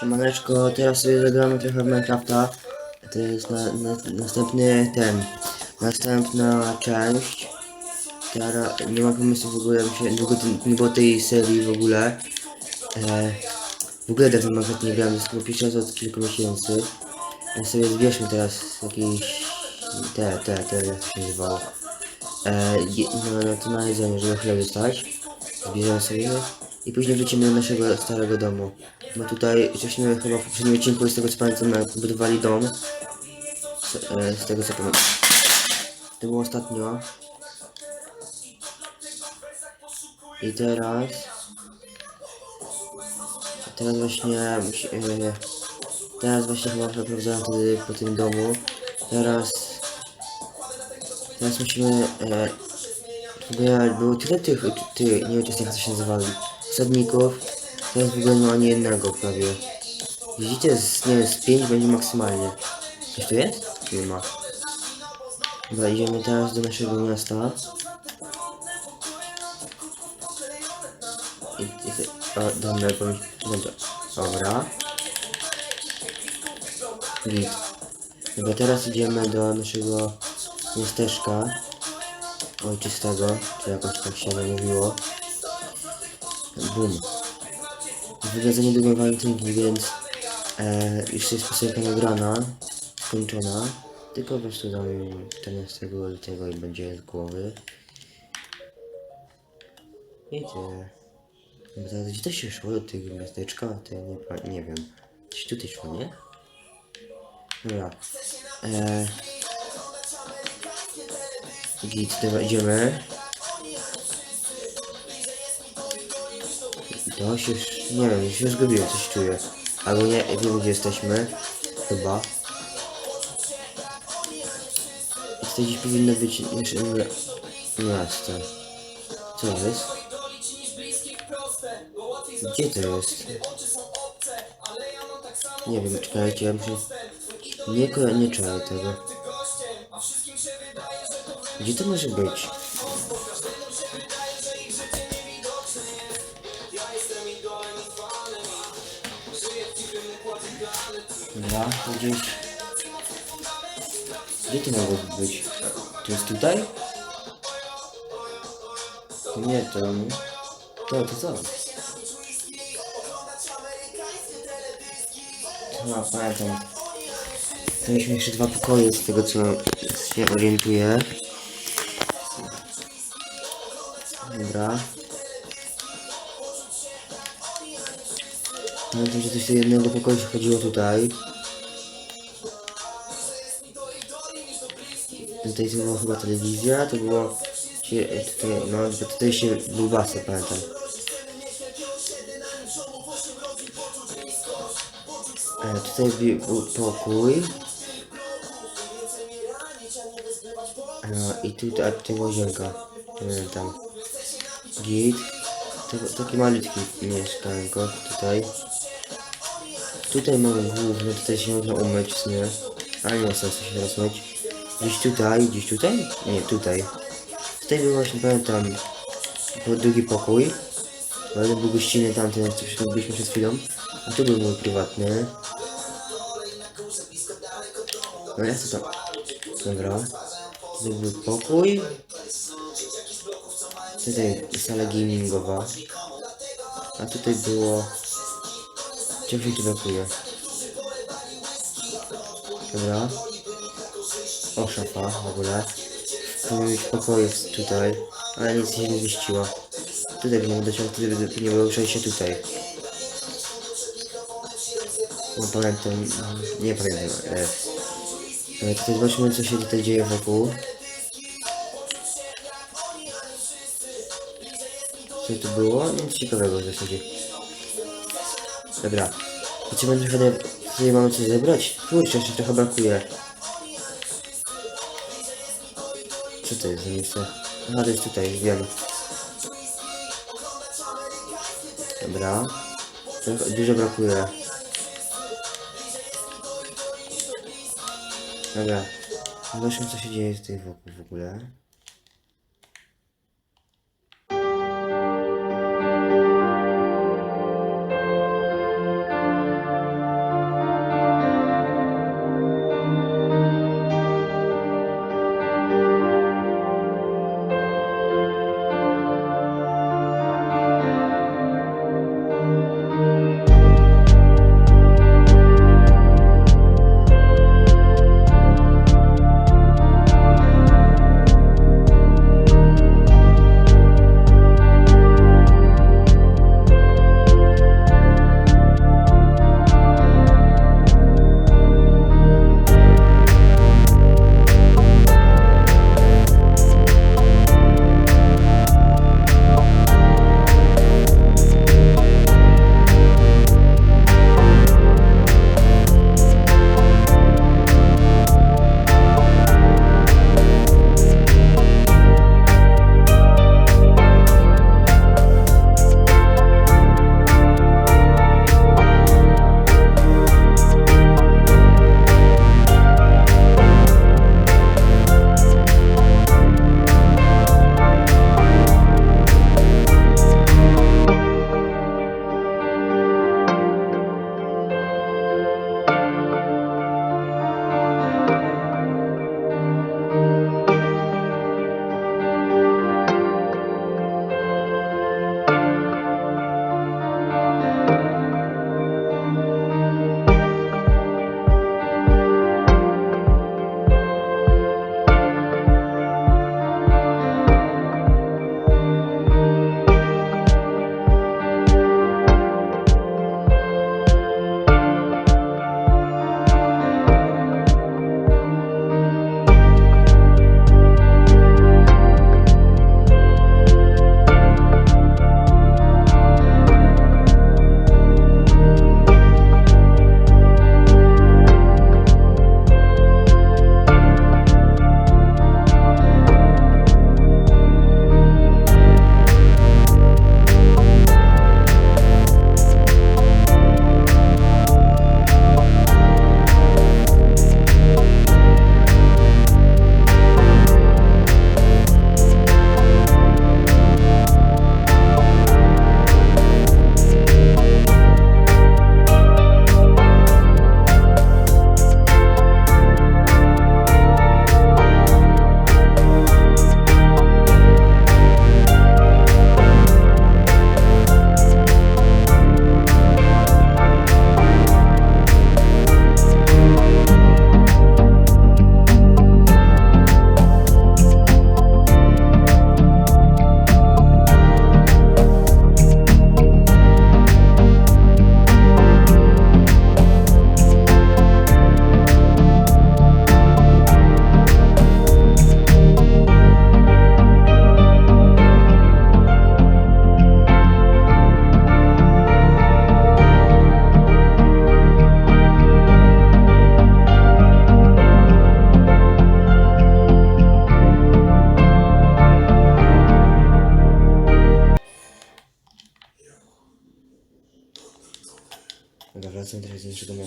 Siemaneczko, teraz sobie zagramy trochę Minecrafta. To jest na, na, następny ten, następna część. Teraz nie mam pomysłu w ogóle, się długo nie było tej serii w ogóle. E, w ogóle ten Minecraft nie grałem, jest raz od kilku miesięcy. Więc sobie zbierzmy teraz jakieś, te, te, te, jak się nazywało. E, no, no to na jedzenie, żeby chleb dostać. Zbierzemy sobie i później wrócimy do naszego starego domu. Bo tutaj żeśmy chyba w poprzednim odcinku, z tego co pamiętam, budowali dom. Z, e, z tego co pamiętam. To było ostatnio. I teraz... Teraz właśnie... E, teraz właśnie chyba przeprowadzałem wtedy po tym domu. Teraz... Teraz musimy... E, Było, było tyle tych, ty, nie wiem jak to się nazywali, sadników, teraz w ogóle nie ma ani jednego prawie. Widzicie, z, nie wiem, z 5 będzie maksymalnie. Coś tu jest? Nie ma. Dobra, idziemy teraz do naszego miasta. I, i, o, dobra, powiem, dobra. Dobra. Dobra, teraz idziemy do naszego miasteczka ojczystego, czy jakoś tak się mówiło. Bum. W ogóle za niedługo walentynki, więc e, już jest piosenka nagrana, skończona. Tylko po prostu dam 14 lutego i będzie z głowy. I tyle. Bo gdzie to się szło do tego miasteczka? To ja nie, nie wiem. Gdzieś tutaj szło, nie? Dobra. E, Git, dobra, idziemy. To się już, nie wiem, się zgubiłem, coś czuję. Albo nie, wiem gdzie jesteśmy. Chyba. Tutaj gdzieś powinno być nasze mia- miasto. Co jest? Gdzie to jest? Nie wiem, czekajcie, ja muszę... Nie, nie czuję tego. Gdzie to może być? Dobra, gdzieś... Gdzie to mogło być? To jest tutaj? Nie, to... To, to co? No, pamiętam. Mieliśmy jeszcze dwa pokoje z tego co się orientuję. Dobra. Pamiętam, że coś do jednego pokoju chodziło tutaj. Tutaj była chyba telewizja, to było... Tutaj, no, tutaj się był basen, pamiętam. E, tutaj był pokój. E, I tutaj, a tutaj łazienka. Pamiętam. Git. To, taki malutki mieszkanko tutaj. Tutaj mamy główne, tutaj się można umyć sumie. Ale nie ma sensu się teraz myć. Gdzieś tutaj, gdzieś tutaj? Nie, tutaj. Tutaj był właśnie, pamiętam, drugi pokój. Jeden był gościnny tamten, co byliśmy przed chwilą. A tu był mój prywatny. No ja co tam? Dobra. Tutaj był pokój. Tutaj sala gamingowa. A tutaj było... Czego tu brakuje? Dobra. O, szafa w ogóle. Być pokój jest tutaj, ale nic się nie zmieściło. Tutaj bym dociął, wtedy by nie było przejścia tutaj. Nie pamiętam, nie pamiętam. E, tutaj zobaczmy co się tutaj dzieje wokół. Co tu było? Nic ciekawego w zasadzie. Dobra. Idziemy trochę, do- tutaj mamy coś zebrać? Kurczę, jeszcze trochę brakuje. Co to jest za miejsce? Aha, to jest tutaj, wiem. Dobra. Dużo brakuje. Dobra. Zobaczmy co się dzieje tutaj wokół w ogóle.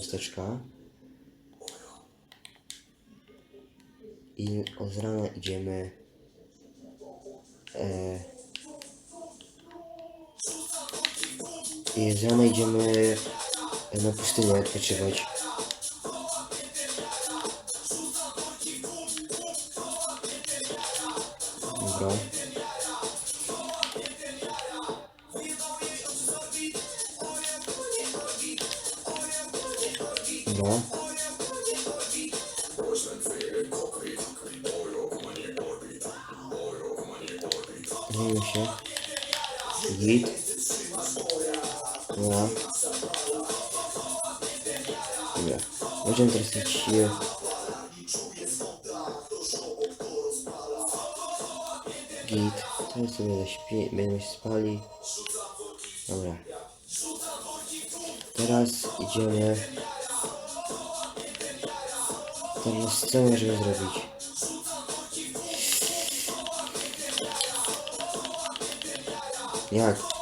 Miasteczka. I od rana idziemy... E, I z rana idziemy na pustynię odpoczywać. Dobra. Dobra. Dobra. Możemy teraz lecieć e, Git. Teraz sobie zaśpi, będziemy się spali. Dobra. Teraz idziemy. Teraz co możemy zrobić? Jak?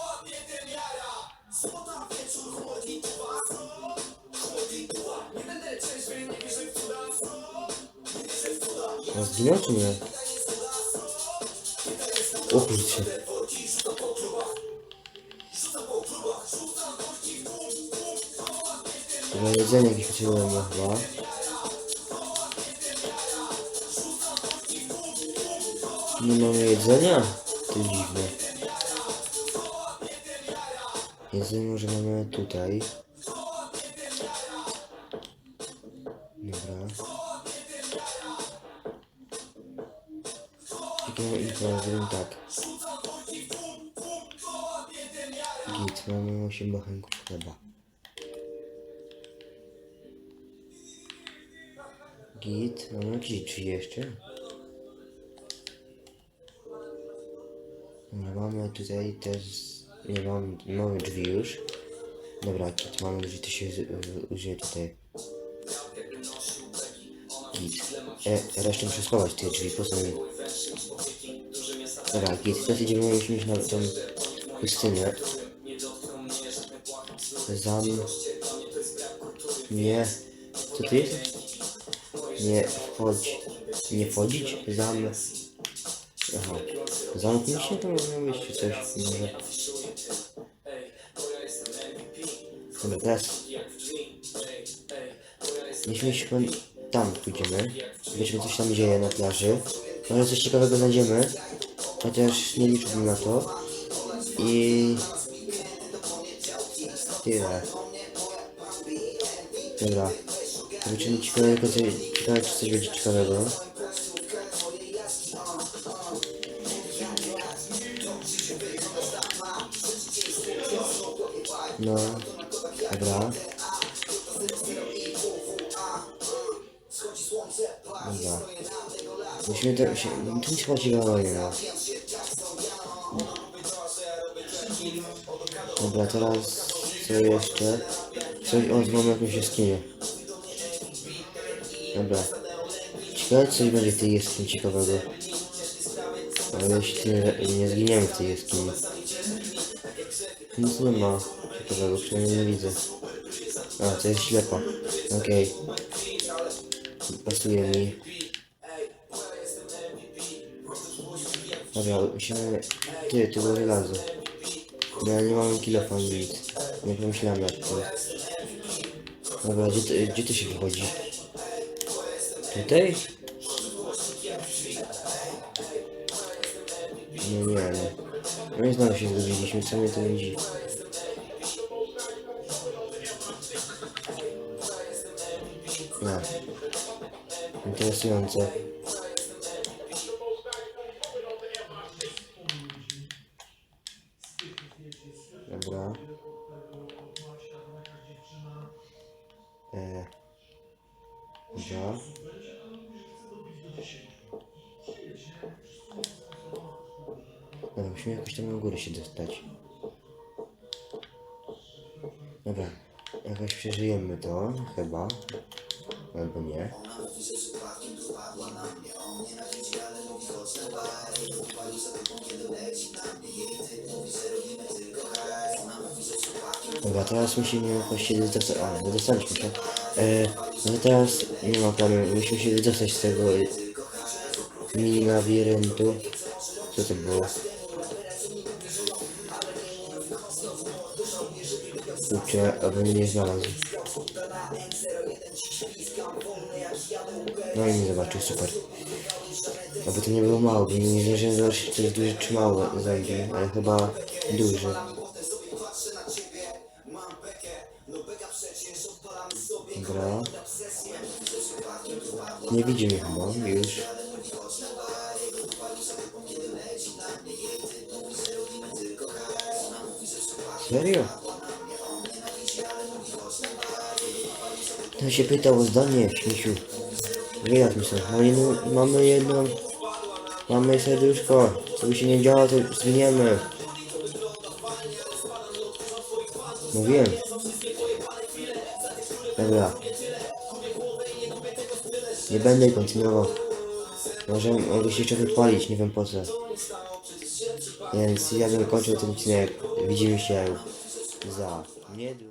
Zginął czy nie? O kurczę. Dobra, jedzenie jakieś potrzebujemy chyba. Nie mamy jedzenia? To dziwne. Jedzenie może mamy tutaj. Info? Zrobimy tak. Git, mamy 8 bochenków chleba. Git, mamy jakieś drzwi jeszcze? Dobra, mamy tutaj też... Nie, mamy, mamy drzwi już. Dobra, git, mamy drzwi, to się użyje tutaj. Git. E, resztę muszę schować te drzwi, po co mi? Dobra, git, teraz idziemy musimy iść na tą pustynię. Zam... Nie. Co to jest? Nie wchodź. Nie wchodzić? Zam... Aha. Zamknij się, to może być czy coś, może. Dobra, teraz... Jeśli się tam pójdziemy, zobaczymy co się tam dzieje na plaży. Może coś ciekawego znajdziemy, chociaż nie liczyłbym na to. I... Tyle. Dobra. Zobaczymy ciekawego, ciekawe, czy coś będzie ciekawego. No, dobra. Dobra. Musimy to się... Tu nic chyba ciekawego nie ma. Dobra, teraz co jeszcze? Coś o, mamy jakąś jaskinię. Dobra. Ciekawe coś będzie w tej jaskini ciekawego. Ale jeśli nie, nie zginiemy w tej jaskini. Nic nie ma ciekawego, przynajmniej nie widzę. A, to jest ślepa. Okej. Pasuje mi. Dobra, musimy... Ty, tu było żelazo. No ja nie mam kilofa nic. Nie pomyślałem nad. Dobra, gdzie, to- gdzie to się wychodzi? Tutaj? No nie, nie. No i znowu się zgubiliśmy, co mnie to widzi? No. Interesujące. Dobra. E. Dobra. Dobra, musimy jakoś tam na górę się dostać. Dobra. Jakoś przeżyjemy to, chyba. Albo nie. Dobra, teraz musimy jakoś się wydostać. A, wydostaliśmy się. E, no teraz nie ma planu. Musimy się wydostać z tego mini labiryntu. Co to było? Kurczę, aby mnie nie znalazł. No i nie zobaczył, super. Aby to nie było mało, bo nie wierzyłem, że to jest duży czy mały zombie, ale chyba duży. Dobra. Nie widzi mnie chyba, już. Serio? To się pytał o zdanie, śmieciu. Wyjadł mi sobie. Mamy jedną, mamy jedną... Mamy serduszko. Co by się nie działo, to zginiemy. Mówiłem. Dobra. Nie będę kontynuował. Może mogę się jeszcze wypalić, nie wiem po co. Więc ja bym kończył ten odcinek. Widzimy się za niedługo.